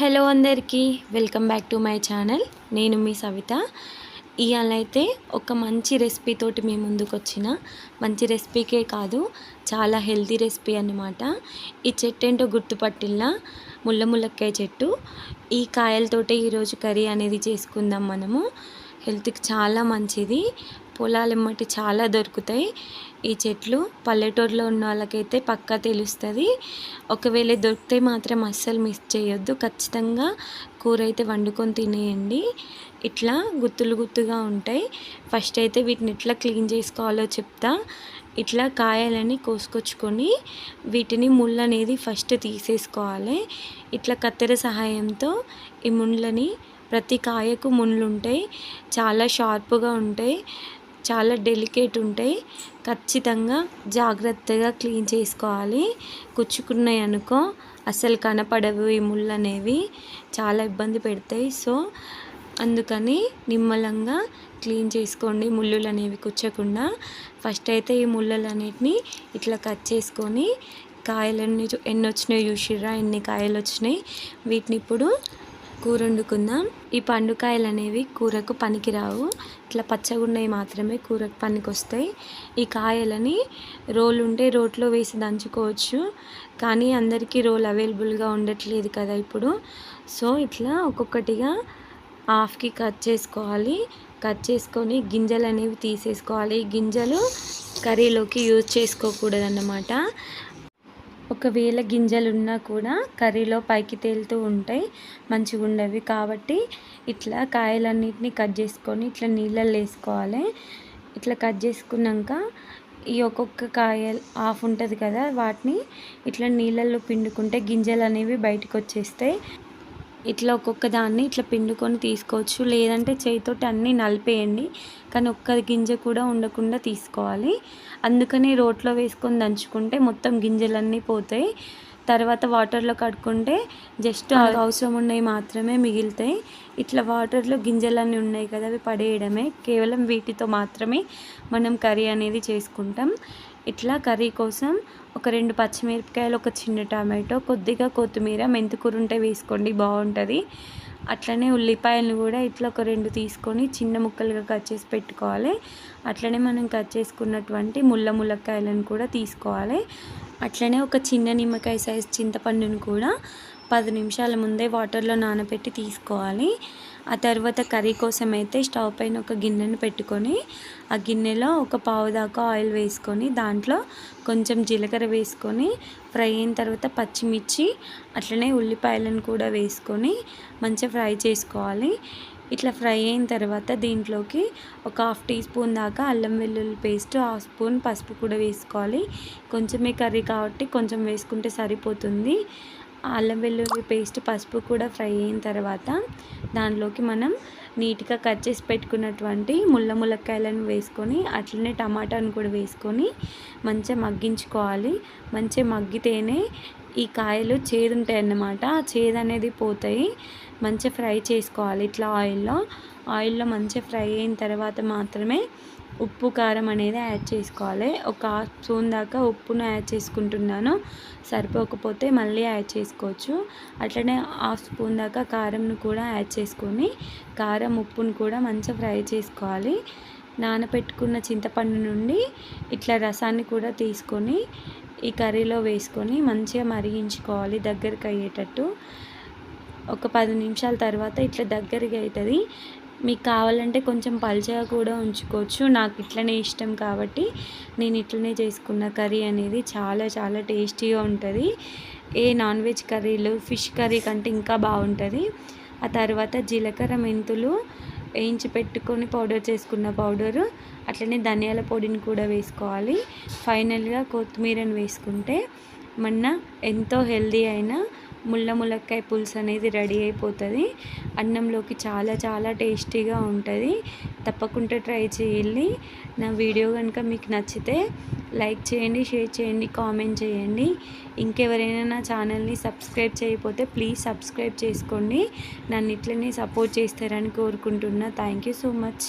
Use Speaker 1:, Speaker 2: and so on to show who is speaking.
Speaker 1: Hello అందరికీ welcome back to my channel. నేను మీ సవిత. ఇవాళైతే ఒక మంచి రెసిపీ తోటి మీ ముందుకు వచ్చిన. మంచి రెసిపీకే కాదు చాలా హెల్తీ రెసిపీ అన్నమాట. ఈ చెట్టు ఏంటో గుర్తుపట్టిల్లా? ముళ్ళ ముల్లక్కాయ చెట్టు. ఈ కాయలతోటే ఈరోజు కర్రీ అనేది చేసుకుందాం మనము. హెల్త్కి చాలా మంచిది. పొలాలెమ్మటి చాలా దొరుకుతాయి. ఈ చెట్లు పల్లెటూరులో ఉన్న వాళ్ళకైతే పక్కా తెలుస్తుంది. ఒకవేళ దొరికితే మాత్రం అస్సలు మిస్ చేయొద్దు. ఖచ్చితంగా కూర అయితే వండుకొని తినేయండి. ఇట్లా గుత్తులు గుత్తుగా ఉంటాయి. ఫస్ట్ అయితే వీటిని ఎట్లా క్లీన్ చేసుకోవాలో చెప్తా. ఇట్లా కాయలని కోసుకొచ్చుకొని వీటిని ముళ్ళు అనేది ఫస్ట్ తీసేసుకోవాలి. ఇట్లా కత్తెర సహాయంతో ఈ ముళ్ళని ప్రతి కాయకు ముళ్ళు ఉంటాయి చాలా షార్ప్గా ఉంటాయి. చాలా డెలికేట్ ఉంటాయి. ఖచ్చితంగా జాగ్రత్తగా క్లీన్ చేసుకోవాలి. కుచ్చుకున్నాయి అనుకో అసలు కనపడవు ఈ ముళ్ళు అనేవి. చాలా ఇబ్బంది పెడతాయి. సో అందుకని నిమ్మలంగా క్లీన్ చేసుకోండి. ముళ్ళులు అనేవి కుచ్చకుండా. ఫస్ట్ అయితే ఈ ముళ్ళలు ఇట్లా కట్ చేసుకొని కాయలన్నీ ఎన్ని వచ్చినాయి చూసిర్రా? ఎన్ని కాయలు వచ్చినాయి వీటిని ఇప్పుడు కూర వండుకుందాం ఈ పండుకాయలు అనేవి కూరకు పనికిరావు. ఇట్లా పచ్చగున్నవి మాత్రమే కూరకు పనికి వస్తాయి ఈ కాయలని రోల్ ఉంటే రోట్లో వేసి దంచుకోవచ్చు. కానీ అందరికీ రోల్ అవైలబుల్గా ఉండట్లేదు కదా ఇప్పుడు. సో ఇట్లా ఒక్కొక్కటిగా హాఫ్కి కట్ చేసుకోవాలి. కట్ చేసుకొని గింజలు అనేవి తీసేసుకోవాలి గింజలు కర్రీలోకి యూజ్ చేసుకోకూడదు అన్నమాట ఒకవేళ గింజలు ఉన్నా కూడా కర్రీలో పైకి తేలుతూ ఉంటాయి మంచిగా ఉండవి. కాబట్టి ఇట్లా కాయలన్నిటిని కట్ చేసుకొని ఇట్లా నీళ్ళల్లో వేసుకోవాలి. ఇట్లా కట్ చేసుకున్నాక ఈ ఒక్కొక్క కాయ ఆఫ్ ఉంటుంది కదా వాటిని ఇట్లా నీళ్ళల్లో పిండుకుంటే గింజలు అనేవి బయటకు వచ్చేస్తాయి. ఇట్లా ఒక్కొక్క దాన్ని ఇట్లా పిండుకొని తీసుకోవచ్చు. లేదంటే చేయితోటి అన్నీ నలిపేయండి. కానీ ఒక్క గింజ కూడా ఉండకుండా తీసుకోవాలి. అందుకని రోట్లో వేసుకొని దంచుకుంటే మొత్తం గింజలన్నీ పోతాయి. తర్వాత వాటర్లో కడుక్కుంటే జస్ట్ అవసరం ఉన్నాయి మాత్రమే మిగులుతాయి. ఇట్లా వాటర్లో గింజలన్నీ ఉన్నాయి కదా అవి పడేయడమే. కేవలం వీటితో మాత్రమే మనం కర్రీ అనేది చేసుకుంటాం. ఇట్లా కర్రీ కోసం ఒక రెండు పచ్చిమిరపకాయలు ఒక చిన్న టమాటో కొద్దిగా కొత్తిమీర మెంతికూర ఉంటే వేసుకోండి బాగుంటుంది. అట్లనే ఉల్లిపాయలను కూడా ఇట్లా ఒక రెండు తీసుకొని చిన్న ముక్కలుగా కట్ చేసి పెట్టుకోవాలి. అట్లనే మనం కట్ చేసుకున్నటువంటి ముళ్ళ ములక్కాయలను కూడా తీసుకోవాలి. అట్లనే ఒక చిన్న నిమ్మకాయ సైజ్ చింతపండును కూడా పది నిమిషాల ముందే వాటర్లో నానబెట్టి తీసుకోవాలి. ఆ తర్వాత కర్రీ కోసం అయితే స్టవ్ పైన ఒక గిన్నెను పెట్టుకొని ఆ గిన్నెలో ఒక పావు దాకా ఆయిల్ వేసుకొని దాంట్లో కొంచెం జీలకర్ర వేసుకొని ఫ్రై అయిన తర్వాత పచ్చిమిర్చి అట్లనే ఉల్లిపాయలను కూడా వేసుకొని మంచిగా ఫ్రై చేసుకోవాలి. ఇట్లా ఫ్రై అయిన తర్వాత దీంట్లోకి ఒక హాఫ్ టీ స్పూన్ దాకా అల్లం వెల్లుల్లి పేస్ట్ హాఫ్ స్పూన్ పసుపు కూడా వేసుకోవాలి. కొంచెమే కర్రీ కాబట్టి కొంచెం వేసుకుంటే సరిపోతుంది. అల్లం వెల్లుల్లి పేస్ట్ పసుపు కూడా ఫ్రై అయిన తర్వాత దానిలోకి మనం నీట్గా కట్ చేసి పెట్టుకున్నటువంటి ముళ్ళ ములక్కాయలను వేసుకొని అట్లనే టమాటాను కూడా వేసుకొని మంచిగా మగ్గించుకోవాలి. మంచిగా మగ్గితేనే ఈ కాయలు చేదు ఉంటాయి అన్నమాట చేదు అనేది పోతాయి. మంచిగా ఫ్రై చేసుకోవాలి ఇట్లా ఆయిల్లో. ఆయిల్లో మంచిగా ఫ్రై అయిన తర్వాత మాత్రమే ఉప్పు కారం అనేది యాడ్ చేసుకోవాలి. ఒక హాఫ్ స్పూన్ దాకా ఉప్పును యాడ్ చేసుకుంటున్నాను. సరిపోకపోతే మళ్ళీ యాడ్ చేసుకోవచ్చు. అట్లనే హాఫ్ స్పూన్ దాకా కారంను కూడా యాడ్ చేసుకొని కారం ఉప్పును కూడా మంచిగా ఫ్రై చేసుకోవాలి. నానపెట్టుకున్న చింతపండు నుండి ఇట్లా రసాన్ని కూడా తీసుకొని ఈ కర్రీలో వేసుకొని మంచిగా మరిగించుకోవాలి దగ్గరికి అయ్యేటట్టు. ఒక పది నిమిషాల తర్వాత ఇట్లా దగ్గరగా అవుతుంది. మీకు కావాలంటే కొంచెం పల్చగా కూడా ఉంచుకోవచ్చు. నాకు ఇట్లనే ఇష్టం కాబట్టి నేను ఇట్లనే చేసుకున్న కర్రీ అనేది చాలా చాలా టేస్టీగా ఉంటుంది. ఏ నాన్ వెజ్ కర్రీలు ఫిష్ కర్రీ కంటే ఇంకా బాగుంటుంది. ఆ తర్వాత జీలకర్ర మెంతులు వేయించి పెట్టుకొని పౌడర్ చేసుకున్న పౌడరు అట్లనే ధనియాల పొడిని కూడా వేసుకోవాలి. ఫైనల్గా కొత్తిమీరని వేసుకుంటే మొన్న ఎంతో హెల్దీ అయిన ముళ్ళ ములక్కాయ పులుసు అనేది రెడీ అయిపోతుంది. అన్నంలోకి చాలా చాలా టేస్టీగా ఉంటుంది. తప్పకుండా ట్రై చేయండి. నా వీడియో కనుక మీకు నచ్చితే లైక్ చేయండి షేర్ చేయండి కామెంట్ చేయండి. ఇంకెవరైనా నా ఛానల్ని సబ్స్క్రైబ్ చేయకపోతే ప్లీజ్ సబ్స్క్రైబ్ చేసుకోండి. నన్ను ఇట్లనే సపోర్ట్ చేస్తారని కోరుకుంటున్నా. Thank you so much.